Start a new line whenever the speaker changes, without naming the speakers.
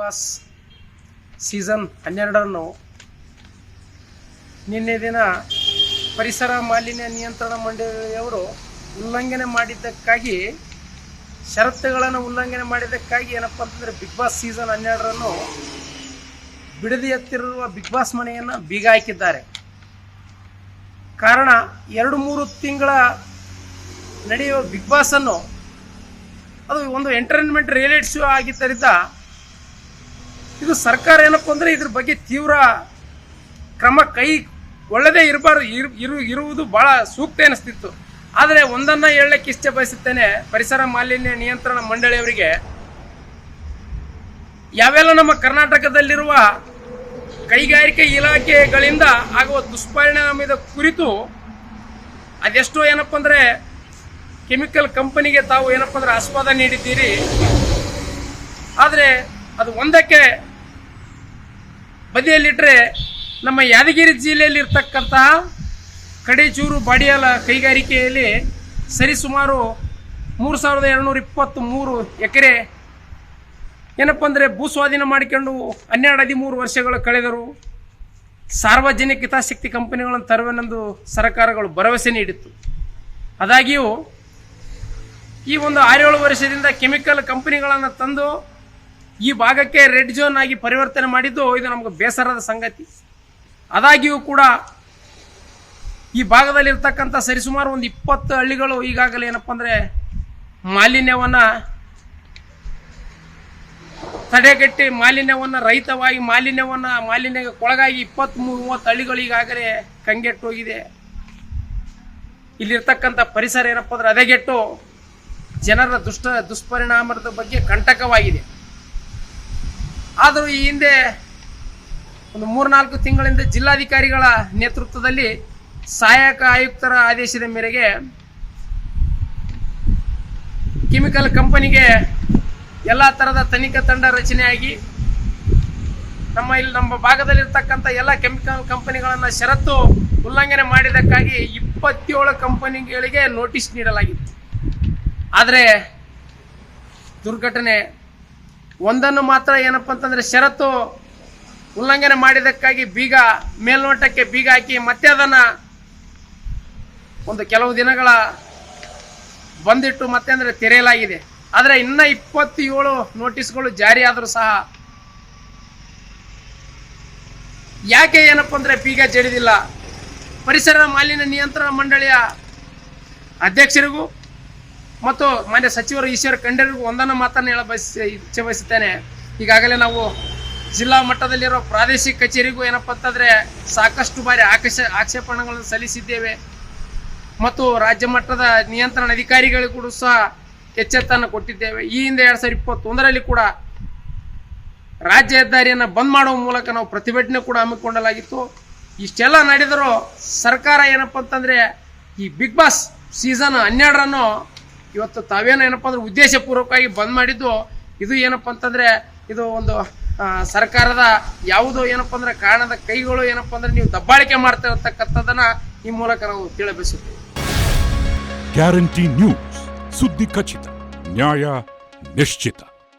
Boss season ಹನ್ನೆರಡನ್ನು ನಿನ್ನೆ ದಿನ ಪರಿಸರ ಮಾಲಿನ್ಯ ನಿಯಂತ್ರಣ ಮಂಡಳಿಯವರು ಉಲ್ಲಂಘನೆ ಮಾಡಿದ್ದಕ್ಕಾಗಿ, ಷರತ್ತುಗಳನ್ನು ಉಲ್ಲಂಘನೆ ಮಾಡಿದ್ದಕ್ಕಾಗಿ ಏನಪ್ಪ ಅಂತಂದರೆ ಬಿಗ್ ಬಾಸ್ ಸೀಸನ್ ಹನ್ನೆರಡರನ್ನು ಬಿಡದಿ ಎತ್ತಿರುವ ಬಿಗ್ ಬಾಸ್ ಮನೆಯನ್ನು ಬೀಗ ಹಾಕಿದ್ದಾರೆ. ಕಾರಣ ಎರಡು ಮೂರು ತಿಂಗಳ ನಡೆಯುವ ಬಿಗ್ ಬಾಸನ್ನು ಅದು ಒಂದು ಎಂಟರ್ಟೈನ್ಮೆಂಟ್ ರಿಯಾಲಿಟಿ ಶೋ ಆಗಿದ್ದರಿಂದ ಇದು ಸರ್ಕಾರ ಏನಪ್ಪ ಅಂದರೆ ಇದ್ರ ಬಗ್ಗೆ ತೀವ್ರ ಕ್ರಮ ಕೈ ಒಳ್ಳೆದೇ ಇರಬಾರ್ದು, ಇರು ಇರು, ಇರುವುದು ಭಾಳ ಸೂಕ್ತ ಅನಿಸ್ತಿತ್ತು ಆದರೆ ಒಂದನ್ನು ಹೇಳಕ್ಕೆ ಇಷ್ಟ ಬಯಸುತ್ತೇನೆ, ಪರಿಸರ ಮಾಲಿನ್ಯ ನಿಯಂತ್ರಣ ಮಂಡಳಿಯವರಿಗೆ ಯಾವೆಲ್ಲ ನಮ್ಮ ಕರ್ನಾಟಕದಲ್ಲಿರುವ ಕೈಗಾರಿಕೆ ಇಲಾಖೆಗಳಿಂದ ಆಗುವ ದುಷ್ಪರಿಣಾಮದ ಕುರಿತು ಅದೆಷ್ಟೋ ಏನಪ್ಪ ಅಂದರೆ ಕೆಮಿಕಲ್ ಕಂಪನಿಗೆ ತಾವು ಏನಪ್ಪ ಅಂದರೆ ಆಸ್ವಾದ ನೀಡಿದ್ದೀರಿ. ಆದರೆ ಅದು ಒಂದಕ್ಕೆ ಬದಿಯಲ್ಲಿಟ್ಟರೆ ನಮ್ಮ ಯಾದಗಿರಿ ಜಿಲ್ಲೆಯಲ್ಲಿ ಇರ್ತಕ್ಕಂತಹ ಕಡೇಚೂರು ಬಾಡಿಯಾಲ ಕೈಗಾರಿಕೆಯಲ್ಲಿ ಸರಿಸುಮಾರು ಮೂರು ಸಾವಿರದ ಎರಡುನೂರ ಇಪ್ಪತ್ತು ಮೂರು ಎಕರೆ ಏನಪ್ಪ ಅಂದರೆ ಭೂ ಸ್ವಾಧೀನ ಮಾಡಿಕೊಂಡು ಹನ್ನೆರಡು ಹದಿಮೂರು ವರ್ಷಗಳು ಕಳೆದರು ಸಾರ್ವಜನಿಕ ಹಿತಾಸಕ್ತಿ ಕಂಪನಿಗಳನ್ನು ತರುವೆನೆಂದು ಸರ್ಕಾರಗಳು ಭರವಸೆ ನೀಡಿತ್ತು. ಆದಾಗ್ಯೂ ಈ ಒಂದು ಆರೇಳು ವರ್ಷದಿಂದ ಕೆಮಿಕಲ್ ಕಂಪನಿಗಳನ್ನು ತಂದು ಈ ಭಾಗಕ್ಕೆ ರೆಡ್ ಝೋನ್ ಆಗಿ ಪರಿವರ್ತನೆ ಮಾಡಿದ್ದು ಇದು ನಮಗೆ ಬೇಸರದ ಸಂಗತಿ. ಅದಾಗಿಯೂ ಕೂಡ ಈ ಭಾಗದಲ್ಲಿರ್ತಕ್ಕಂಥ ಸರಿಸುಮಾರು ಒಂದು ಇಪ್ಪತ್ತು ಹಳ್ಳಿಗಳು ಈಗಾಗಲೇ ಏನಪ್ಪ ಅಂದರೆ ಮಾಲಿನ್ಯವನ್ನು ತಡೆಗಟ್ಟಿ, ಮಾಲಿನ್ಯವನ್ನು ರಹಿತವಾಗಿ, ಮಾಲಿನ್ಯವನ್ನು ಮಾಲಿನ್ಯಕ್ಕೊಳಗಾಗಿ ಇಪ್ಪತ್ತ್ ಮೂವತ್ತು ಹಳ್ಳಿಗಳು ಈಗಾಗಲೇ ಕಂಗೆಟ್ಟು ಹೋಗಿದೆ. ಇಲ್ಲಿರ್ತಕ್ಕಂಥ ಪರಿಸರ ಏನಪ್ಪ ಅಂದ್ರೆ ಅದೆಗೆಟ್ಟು ಜನರ ದುಷ್ಟ ದುಷ್ಪರಿಣಾಮದ ಬಗ್ಗೆ ಕಂಟಕವಾಗಿದೆ. ಆದರೂ ಈ ಹಿಂದೆ ಒಂದು ಮೂರ್ನಾಲ್ಕು ತಿಂಗಳಿಂದ ಜಿಲ್ಲಾಧಿಕಾರಿಗಳ ನೇತೃತ್ವದಲ್ಲಿ ಸಹಾಯಕ ಆಯುಕ್ತರ ಆದೇಶದ ಮೇರೆಗೆ ಕೆಮಿಕಲ್ ಕಂಪನಿಗೆ ಎಲ್ಲ ಥರದ ತನಿಖಾ ತಂಡ ರಚನೆಯಾಗಿ ನಮ್ಮ ಇಲ್ಲಿ ನಮ್ಮ ಭಾಗದಲ್ಲಿರ್ತಕ್ಕಂಥ ಎಲ್ಲ ಕೆಮಿಕಲ್ ಕಂಪನಿಗಳನ್ನು ಷರತ್ತು ಉಲ್ಲಂಘನೆ ಮಾಡಿದ್ದಕ್ಕಾಗಿ ಇಪ್ಪತ್ತೇಳು ಕಂಪನಿಗಳಿಗೆ ನೋಟಿಸ್ ನೀಡಲಾಗಿತ್ತು. ಆದರೆ ದುರ್ಘಟನೆ ಒಂದನ್ನು ಮಾತ್ರ ಏನಪ್ಪ ಅಂತಂದರೆ ಷರತ್ತು ಉಲ್ಲಂಘನೆ ಮಾಡಿದ್ದಕ್ಕಾಗಿ ಬೀಗ, ಮೇಲ್ನೋಟಕ್ಕೆ ಬೀಗ ಹಾಕಿ ಮತ್ತೆ ಅದನ್ನು ಒಂದು ಕೆಲವು ದಿನಗಳ ಬಂದಿಟ್ಟು ಮತ್ತೆ ಅಂದರೆ ತೆರೆಯಲಾಗಿದೆ. ಆದರೆ ಇನ್ನ ಇಪ್ಪತ್ತೇಳು ನೋಟಿಸ್ಗಳು ಜಾರಿ ಆದರೂ ಸಹ ಯಾಕೆ ಏನಪ್ಪ ಅಂದರೆ ಬೀಗ ಜಡಿದಿಲ್ಲ? ಪರಿಸರ ಮಾಲಿನ್ಯ ನಿಯಂತ್ರಣ ಮಂಡಳಿಯ ಅಧ್ಯಕ್ಷರಿಗೂ ಮತ್ತು ಮಾನ್ಯ ಸಚಿವರು ಈಶ್ವರ ಖಂಡರಿಗೂ ಒಂದನ್ನು ಮಾತನ್ನು ಹೇಳ ಬಯಸಿ ಇಚ್ಛೆ ಬಯಸುತ್ತೇನೆ. ಈಗಾಗಲೇ ನಾವು ಜಿಲ್ಲಾ ಮಟ್ಟದಲ್ಲಿರೋ ಪ್ರಾದೇಶಿಕ ಕಚೇರಿಗೂ ಏನಪ್ಪ ಅಂತಂದರೆ ಸಾಕಷ್ಟು ಬಾರಿ ಆಕ್ಷ ಆಕ್ಷೇಪಣೆಗಳನ್ನು ಸಲ್ಲಿಸಿದ್ದೇವೆ. ಮತ್ತು ರಾಜ್ಯ ಮಟ್ಟದ ನಿಯಂತ್ರಣ ಅಧಿಕಾರಿಗಳಿಗೂ ಸಹ ಎಚ್ಚೆತ್ತನ್ನು ಕೊಟ್ಟಿದ್ದೇವೆ. ಈ ಹಿಂದೆ ಎರಡು ಸಾವಿರದ ಇಪ್ಪತ್ತೊಂದರಲ್ಲಿ ಕೂಡ ರಾಜ್ಯ ಹೆದ್ದಾರಿಯನ್ನು ಬಂದ್ ಮಾಡುವ ಮೂಲಕ ನಾವು ಪ್ರತಿಭಟನೆ ಕೂಡ ಹಮ್ಮಿಕೊಳ್ಳಲಾಗಿತ್ತು. ಇಷ್ಟೆಲ್ಲ ನಡೆದರೂ ಸರ್ಕಾರ ಏನಪ್ಪ ಅಂತಂದರೆ ಈ ಬಿಗ್ ಬಾಸ್ ಸೀಸನ್ ಹನ್ನೆರಡರನ್ನು ಇವತ್ತು ತಾವೇನೋ ಏನಪ್ಪ ಅಂದ್ರೆ ಉದ್ದೇಶಪೂರ್ವಕವಾಗಿ ಬಂದ್ ಮಾಡಿದ್ದು, ಇದು ಏನಪ್ಪ ಅಂತಂದರೆ, ಇದು ಒಂದು ಸರ್ಕಾರದ ಯಾವುದೋ ಏನಪ್ಪ ಅಂದ್ರೆ ಕಾರಣದ ಕೈಗಳು ಏನಪ್ಪ ಅಂದ್ರೆ ನೀವು ದಬ್ಬಾಳಿಕೆ ಮಾಡ್ತಾ ಈ ಮೂಲಕ ನಾವು ತಿಳಿಬಯಸುತ್ತೇವೆ.
ಗ್ಯಾರಂಟಿ ನ್ಯೂಸ್, ಸುದ್ದಿ ಖಚಿತ, ನ್ಯಾಯ ನಿಶ್ಚಿತ.